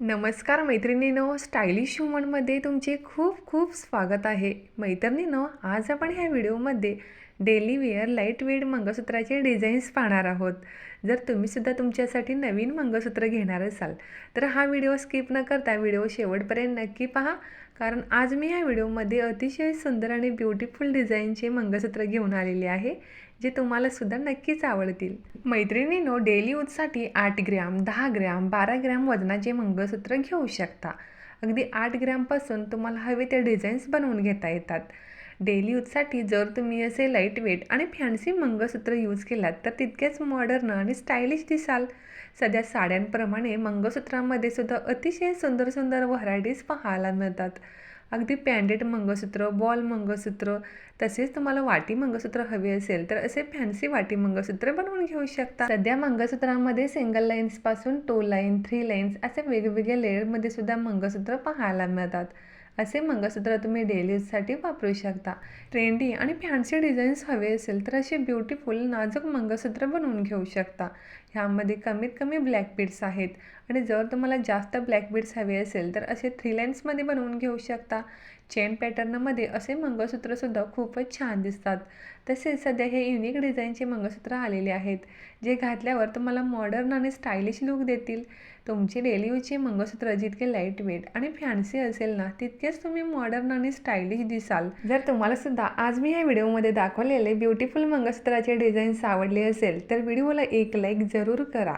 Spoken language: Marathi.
नमस्कार मैत्रिणीनो स्टायलिश ह्युमनमध्ये तुमचे खूप खूप स्वागत आहे. मैत्रिणीनो आज आपण ह्या व्हिडिओमध्ये डेली वेअर लाइट वेट मंगळसूत्राचे डिझाईन्स पाहणार आहोत. जर तुम्हीसुद्धा तुमच्यासाठी नवीन मंगळसूत्र घेणार असाल तर हा व्हिडिओ स्किप न करता व्हिडिओ शेवटपर्यंत नक्की पहा. कारण आज मी ह्या व्हिडिओमध्ये अतिशय सुंदर आणि ब्युटिफुल डिझाईनचे मंगळसूत्र घेऊन आलेले आहे जे तुम्हाला सुद्धा नक्कीच आवडतील. मैत्रिणीनो डेली यूजसाठी आठ ग्रॅम दहा ग्रॅम बारा ग्रॅम वजनाचे मंगळसूत्र घेऊ शकता. अगदी आठ ग्रॅमपासून तुम्हाला हवे ते डिझाईन्स बनवून घेता येतात. डेली यूजसाठी जर तुम्ही असे लाइट वेट आणि फॅन्सी मंगळसूत्र यूज केलात तर तितकेच मॉडर्न आणि स्टायलिश दिसाल. सध्या साड्यांप्रमाणे मंगळसूत्रामध्ये सुद्धा अतिशय सुंदर सुंदर व्हरायटीज पाहायला मिळतात. अगदी पॅन्डेड मंगळसूत्र बॉल मंगळसूत्र तसेच तुम्हाला वाटी मंगळसूत्र हवे असेल तर असे फॅन्सी वाटी मंगळसूत्र बनवून घेऊ शकता. सध्या मंगळसूत्रामध्ये सिंगल लाईन्सपासून टू लाईन थ्री लाईन्स असे वेगवेगळ्या लेअरमध्ये सुद्धा मंगळसूत्र पाहायला मिळतात. असे मंगळसूत्र तुम्ही डेलीजसाठी वापरू शकता. ट्रेंडी आणि फॅन्सी डिझाईन्स हवे असेल तर असे ब्युटिफुल नाजूक मंगळसूत्र बनवून घेऊ शकता. ह्यामध्ये कमीत कमी ब्लॅक बीड्स आहेत आणि जर तुम्हाला जास्त ब्लॅक बीड्स हवे असेल तर असे थ्री लाईन्समध्ये बनवून घेऊ शकता. चेन पॅटर्नमध्ये असे मंगळसूत्रसुद्धा खूपच छान दिसतात. तसेच सध्या हे युनिक डिझाईनचे मंगळसूत्र आलेले आहेत जे घातल्यावर तुम्हाला मॉडर्न आणि स्टायलिश लुक देतील. तुमचे डेली यूजचे मंगळसूत्र जितके लाइट वेट आणि फॅन्सी असेल ना तितकेच तुम्ही मॉडर्न आणि स्टायलिश दिसाल. जर तुम्हाला सुद्धा आज मी या व्हिडिओमध्ये दाखवलेले ब्युटिफुल मंगळसूत्राचे डिझाईन्स आवडले असेल तर व्हिडिओला एक लाईक जरूर करा.